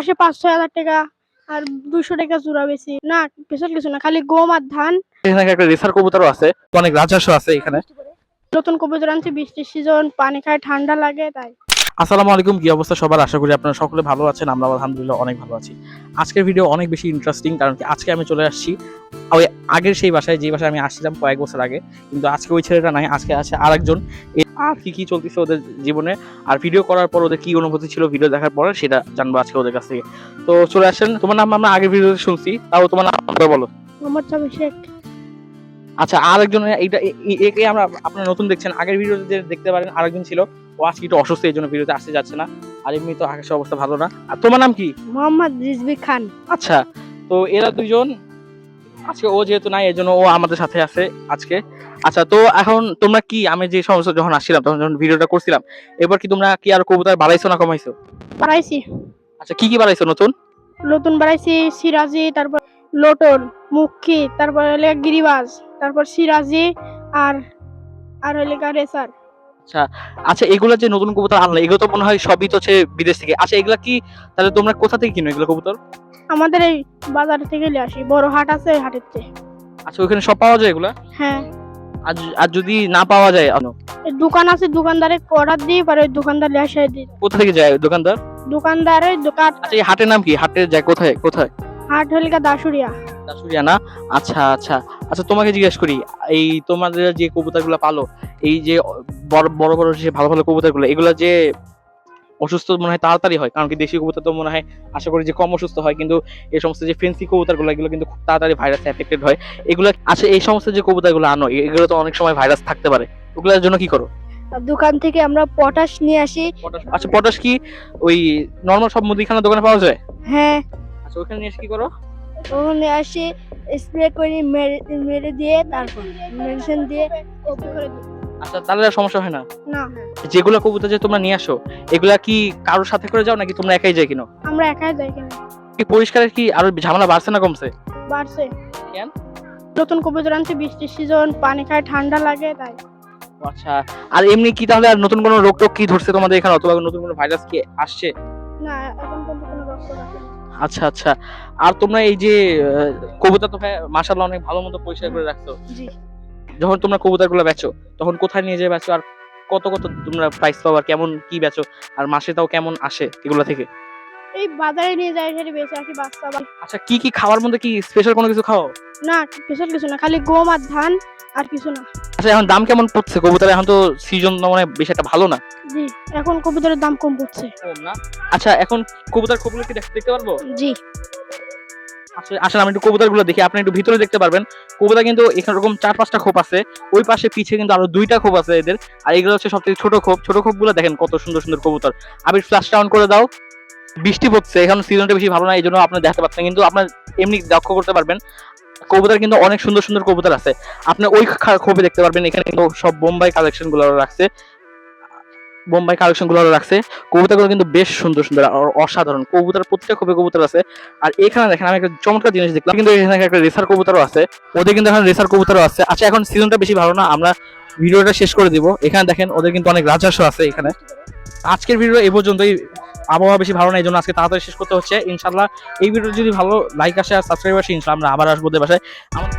আসে পাঁচ ছয় হাজার টাকা আর দুশো টাকা জোড়া বেশি। না স্পেশাল কিছু না খালি গম আর ধান। এখানে একটা রেসার কবুতরও আছে অনেক রাজস্ব আছে এখানে। নতুন কবুতর আনছি বৃষ্টির সিজন পানি খায় ঠান্ডা লাগে তাই। আসসালামু আলাইকুম কি অবস্থা সবার? আশা করি আপনারা সকলে ভালো আছেন আমরা আলহামদুলিল্লাহ অনেক ভালো আছি। আজকের ভিডিও অনেক বেশি ইন্টারেস্টিং কারণ কি আজকে আমি চলে আসছি ওই আগের সেই বাসায় যে বাসায় আমি আসছিলাম কয়েক বছর আগে কিন্তু আজকে ওই ছেলেটা নাই আজকে আছে আরেকজন। আর কি কি চলতেছে ওদের জীবনে আর ভিডিও করার পর ওদের কি অনুভূতি ছিল ভিডিও দেখার পরে সেটা জানব আজকে ওদের কাছ থেকে। তো চলে আসেন তোমার নাম আমরা আগের ভিডিওতে শুনছি তাও তোমার নাম বলো। মোহাম্মদ ছাবি শেখ। আচ্ছা আরেকজন এইটা এ- এ- একে আমরা আপনারা নতুন দেখছেন আগের ভিডিওতে যে দেখতে পারেন আরেকজন ছিল ও আজকে একটু অসুস্থ এই জন্য ভিডিওতে আসতে যাচ্ছে না আর এমনি তো আকাশের অবস্থা ভালো না। আর তোমার নাম কি? মোহাম্মদ রিজবি খান। আচ্ছা তো এরা দুইজন আজকে ও যেহেতু নাই এই জন্য ও আমাদের সাথে আছে আজকে। আচ্ছা তো এখন তোমরা কি আমি যে সমস্ত যখন আসছিলাম তখন যখন ভিডিওটা করছিলাম এবার কি তোমরা কি আর কবুতর বাড়াইছো না কমাইছো? বাড়াইছি। আচ্ছা কি কি বাড়াইছো নতুন? নতুন বাড়াইছি সিরাজি তারপর লোটন মুখী তারপর হলে গিরিবাজ তারপর সিরাজি আর আর হলে রেসার। আচ্ছা এগুলা যে নতুন কবুতর আনলে এগুলো তো মনে হয় সবই তো হচ্ছে বিদেশ থেকে। আচ্ছা এগুলা কি তাহলে তোমরা কোথা থেকে কিনো এগুলো কবুতর? আমাদের এই বাজার থেকে নিয়ে আসি। বড় হাট আছে ওই হাটের থেকে আচ্ছা ওখানে সব পাওয়া যায় এগুলা? হ্যাঁ। আর আর যদি না পাওয়া যায় আনো এই দোকান আছে দোকানদারে অর্ডার দিই পরে ওই দোকানদার নিয়ে আসে দিই। কোথা থেকে যায় দোকানদার? দোকানদারে দোকান আচ্ছা এই হাটের নাম কি? হাটের যায় কোথায় কোথায়? হাট হলে গা দাসুরিয়া দাসুরিয়া না? আচ্ছা আচ্ছা। আচ্ছা তোমাকে জিজ্ঞেস করি এই তোমাদের যে কবুতরগুলো পালো এই যে বড় বড় বড় যে ভালো ভালো কবুতরগুলো এগুলো যে অসুস্থ মনে হয় তাড়াতাড়ি হয় কারণ কি দেশি কবুতর তো মনে হয় আশা করি যে কম অসুস্থ হয় কিন্তু এই সমস্ত যে ফেন্সি কবুতরগুলো এগুলো কিন্তু খুব তাড়াতাড়ি ভাইরাস এফেক্টেড হয়। এগুলো আচ্ছা এই সমস্ত যে কবুতরগুলো আনো এগুলো তো অনেক সময় ভাইরাস থাকতে পারে ওগুলোর জন্য কি করো? দোকান থেকে আমরা পটাশ নিয়ে আসি। আচ্ছা পটাশ কি ওই নর্মাল সব মুদিখানা দোকানে পাওয়া যায়? হ্যাঁ। আচ্ছা ওখানে নিয়ে এসে কি করো? ওখানে আসি স্প্রে করে মেরে মেরে দিয়ে তারপর মেডিসিন দিয়ে কপি করে দিই আচ্ছা তাহলে আর সমস্যা হয় না? না যেগুলো কবুতর যে তোমরা নিয়ে আসো এগুলা কি কারোর সাথে করে যাও নাকি তোমরা একাই যাই কিনো? আমরা একাই যাই কেন। কি পরিষ্কারের কি আরও ঝামেলা বাড়ছে না কমছে? বাড়ছে। কেন? নতুন কবুতর আনছি বৃষ্টির সিজন পানি খায় ঠান্ডা লাগে তাই। আচ্ছা আর এমনি কি তাহলে আর নতুন কোনো রোগ টোগ কি ধরছে তোমাদের এখানে অথবা নতুন কোনো ভাইরাস কি আসছে? না এখন পর্যন্ত কোনো না। আচ্ছা আচ্ছা। আর তোমরা এই যে কবুতর তো মাসাল্লাহ অনেক ভালো মতো পরিষ্কার করে রাখছো। জি। যখন তোমরা কবুতরগুলো বেচো তখন কোথায় নিয়ে যেয়ে বেচো? আর কত কত তোমরা প্রাইস পাও? আর কেমন কি বেচো? আর মাসে তাও কেমন আসে এগুলো থেকে? এই বাজারে নিয়ে যাই সেটা বেশি আসি বাচ্চা আচ্ছা কি কি খাওয়ার মধ্যে কি স্পেশাল কোনো কিছু খাও? না স্পেশাল কিছু না খালি গম আর ধান আর কিছু না। আচ্ছা এখন দাম কেমন পড়ছে? কবুতর এখন তো সিজন মানে বেশ একটা ভালো না। জি এখন কবুতরের দাম কম পড়ছে। কম না? আচ্ছা এখন কবুতর খোপগুলো কি দেখতে পারব? জি। আসলে আমি একটু কবুতরগুলো দেখি, আপনি একটু ভিতরে দেখতে পারবেন। কবুতর কিন্তু এখানে এরকম চার পাঁচটা খোপ আছে, ওই পাশে পিছে কিন্তু আরও দুইটা খোপ আছে এদের। আর এগুলো হচ্ছে সব থেকে ছোট খোপ। ছোট খোপগুলো দেখেন কত সুন্দর সুন্দর কবুতর। আবির ফ্ল্যাশটা অন করে দাও। বৃষ্টি পড়ছে, এখন সিজনটা বেশি ভালো না এই জন্য আপনি দেখতে পাচ্ছেন কিন্তু আপনার এমনি লক্ষ্য করতে পারবেন, কবুতর কিন্তু অনেক সুন্দর সুন্দর কবুতর আছে। আপনি ওই খোপে দেখতে পারবেন, এখানে কিন্তু সব বোম্বাই কালেকশনগুলো রাখছে। বোম্বাই কালেকশনগুলো রাখছে। কবুতরগুলো কিন্তু বেশ সুন্দর সুন্দর আর অসাধারণ। কবুতর প্রত্যেক খোপে কবুতর আছে। আর এখানে দেখেন, আমি একটা চমৎকার জিনিস দেখলাম। কিন্তু এখানে একটা রেসার কবুতরও আছে। ওদের কিন্তু এখন রেসার কবুতরও আছে। আচ্ছা এখন সিজনটা বেশি ভালো না। আমরা ভিডিওটা শেষ করে দিব। এখানে দেখেন, ওদের কিন্তু অনেক রাজস্ব আছে এখানে। আজকের ভিডিও এই পর্যন্তই। আবহাওয়া বেশি ভালো না এই জন্য আজকে তাড়াতাড়ি শেষ করতে হচ্ছে। ইনশাল্লাহ এই ভিডিও যদি ভালো লাইক আসে আর সাবস্ক্রাইব আসে ইনশাল্লাহ আমরা আবার আসব বাসায়। আমার